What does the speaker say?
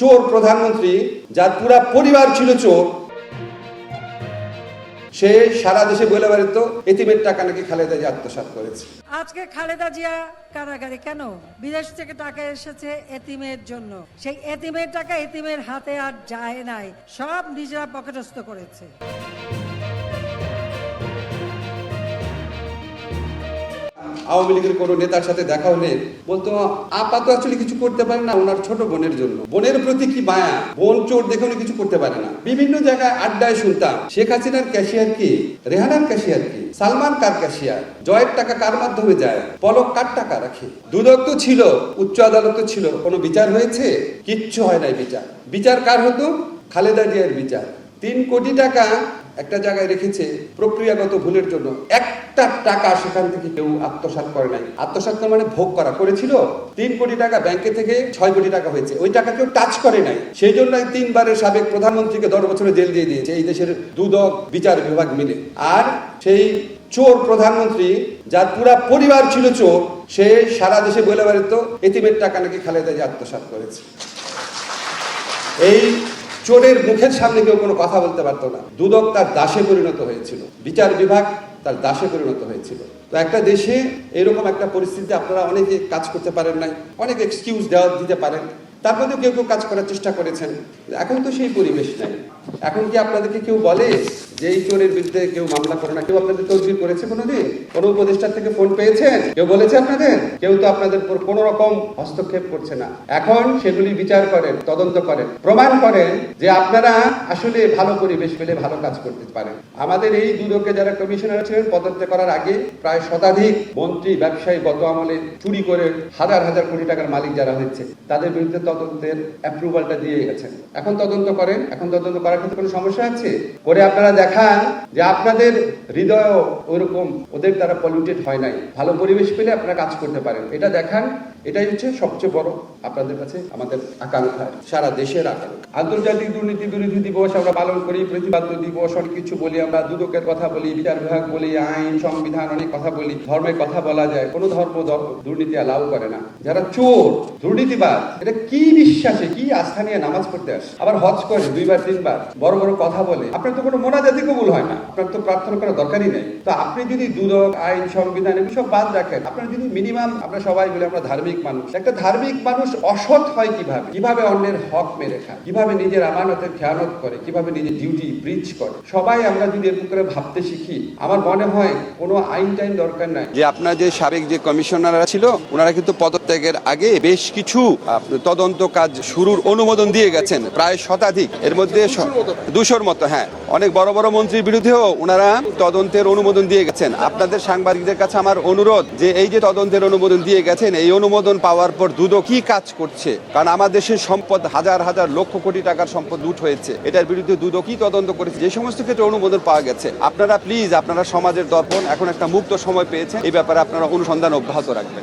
চোর প্রধানমন্ত্রী, যার পুরা পরিবার ছিল চোর, সে সারা দেশে বলে বেড়াত এতিমের টাকা নাকি খালেদা জিয়া আত্মসাত করেছে। আজকে খালেদা জিয়া কারাগারে কেন? বিদেশ থেকে টাকা এসেছে এতিমের জন্য। সেই এতিমের টাকা এতিমের হাতে আর যায় নাই। সব নিজেরা পকেটস্থ করেছে। আওয়ামী লীগের কোনো নেতার সাথে দেখা হলে বলতো আপা তো আসলে কিছু করতে পারে না ওনার ছোট বোনের জন্য। বোনের প্রতি কি মায়া? বোন চোর দেখে উনি কিছু করতে পারে না। বিভিন্ন জায়গায় আড্ডায় শুনতাম, শেখ হাসিনার ক্যাশিয়ার কি? রেহানার ক্যাশিয়ার কি? সালমান কার ক্যাশিয়ার জয়ের টাকা কার মাধ্যমে যায়? পলক কার টাকা রাখে? দুদক তো ছিল, উচ্চ আদালত তো ছিল। কোনো বিচার হয়েছে? কিচ্ছু হয় নাই বিচার। বিচার কার হতো? খালেদা জিয়ার বিচার। তিন কোটি টাকা একটা জায়গায় রেখেছে প্রক্রিয়াগত ভুলের জন্য। একটা টাকা সেখান থেকে কেউ আত্মসাৎ করে নাই। আত্মসাৎ করা মানে ভোগ করা। করেছিল, তিন কোটি টাকা ব্যাংকে থেকে ছয় কোটি টাকা হয়েছে। ওই টাকা কেউ টাচ করে নাই। সেই জন্য তিনবারের সাবেক প্রধানমন্ত্রীকে দশ বছরে জেল দিয়ে দিয়েছে এই দেশের দুদক, বিচার বিভাগ মিলে। আর সেই চোর প্রধানমন্ত্রী, যার পুরা পরিবার ছিল চোর, সে সারা দেশে বলে বেড়াতো, এতিমের টাকা নাকি খালেদা জিয়া আত্মসাৎ করেছে? এই চোরের মুখের সামনে কেউ কোনো কথা বলতে পারতো না। দুদক তার দাসে পরিণত হয়েছিল। বিচার বিভাগ তার দাসে পরিণত হয়েছিল। তো একটা দেশে এরকম একটা পরিস্থিতি আপনারা অনেকে কাজ করতে পারেন নাই, অনেক এক্সকিউজ দেওয়া দিতে পারেন। তার মধ্যে কেউ কেউ কাজ করার চেষ্টা করেছেন। এখন তো সেই পরিবেশ নাই। এখন কি আপনাদেরকে কেউ বলে যে এই চোরের বিরুদ্ধে কেউ মামলা করে না, কেউ আপনাদের তদবির করেছে কোনোদিন? কোনো উপদেষ্টার থেকে ফোন পেয়েছেন? কেউ বলেছে আপনাদের? কেউ তো আপনাদের উপর কোনো রকম হস্তক্ষেপ করছে না। এখন সেগুলি বিচার করেন, তদন্ত করেন, প্রমাণ করেন যে আপনারা আসলে ভালো পরিবেশ পেলে ভালো কাজ করতে পারেন। আমাদের এই দুদকে যারা কমিশনার ছিলেন, পদত্যাগ করার আগে প্রায় শতাধিক মন্ত্রী, ব্যবসায়ী গত আমলে চুরি করে হাজার হাজার কোটি টাকার মালিক যারা হয়েছে, তাদের বিরুদ্ধে তদন্তের অ্যাপ্রুভালটা দিয়ে গেছেন। এখন তদন্ত করেন, এখন তদন্ত করার ক্ষেত্রে কোনো সমস্যা আছে? করে আপনারা দেখান যে আপনাদের হৃদয় ওইরকম ওদের দ্বারা পলিউটেড হয় নাই। ভালো পরিবেশ পেলে আপনারা কাজ করতে পারেন। এটা দেখান, এটাই হচ্ছে সবচেয়ে বড় আপনাদের কাছে আমাদের আকাঙ্ক্ষা, সারা দেশের আকাঙ্ক্ষা। আন্তর্জাতিক দুর্নীতি বিরোধী দিবস আমরা পালন করি প্রতিবাদ্য দিবস, অনেক কিছু বলি আমরা, দুদকের কথা বলি, বিচার বিভাগ বলি, আইন, সংবিধান, অনেক কথা বলি, ধর্মের কথা বলা যায়। কোনো ধর্ম দুর্নীতি অ্যালাউ করে না। যারা চোর দুর্নীতিবাদ এটা কি বিশ্বাসে, কি আস্থা নিয়ে নামাজ পড়তে আসে? আবার হজ করে দুইবার, তিনবার, বড় বড় কথা বলে। আপনার তো কোনো মোনাজাতি কবুল হয় না। আপনার তো প্রার্থনা করার দরকারই নেই। তো আপনি যদি দুদক, আইন, সংবিধান এগুলো সব বাদ রাখেন, আপনার যদি মিনিমাম আমরা সবাই বলি আমরা ধার্মিক মানুষ। একটা ধার্মিক মানুষ অসৎ হয় কীভাবে? কীভাবে অন্যের হক মেরে খায়? কীভাবে নিজের আমানতের খেয়ানত করে? কীভাবে নিজের ডিউটি ব্রিজ করে? সবাই আমরা যদি এরকম করে ভাবতে শিখি, আমার মনে হয় কোনো আইন টাইন দরকার নাই। যে আপনার যে সাবেক যে কমিশনাররা ছিল, ওনারা কিন্তু পদত্যাগের আগে বেশ কিছু তদন্ত কাজ শুরুর অনুমোদন দিয়ে গেছেন, প্রায় শতাধিক। এর মধ্যে দুশোর মতো হ্যাঁ। অনেক বড় বড় মন্ত্রীর বিরুদ্ধেও ওনারা তদন্তের অনুমোদন দিয়ে গেছেন। আপনাদের সাংবাদিকদের কাছে আমার অনুরোধ যে এই যে তদন্তের অনুমোদন দিয়ে গেছেন, এই অনুমোদন পাওয়ার পর দুদক কি কাজ করছে? কারণ আমার দেশের সম্পদ হাজার হাজার লক্ষ কোটি টাকার সম্পদ লুট হয়েছে। এটার বিরুদ্ধে দুদক কি তদন্ত করেছে? যে সমস্ত ক্ষেত্রে অনুমোদন পাওয়া গেছে। আপনারা প্লিজ আপনারা সমাজের দর্পণ, এখন একটা মুক্ত সময় পেয়েছেন। এই ব্যাপারে আপনারা অনুসন্ধান অব্যাহত রাখবেন।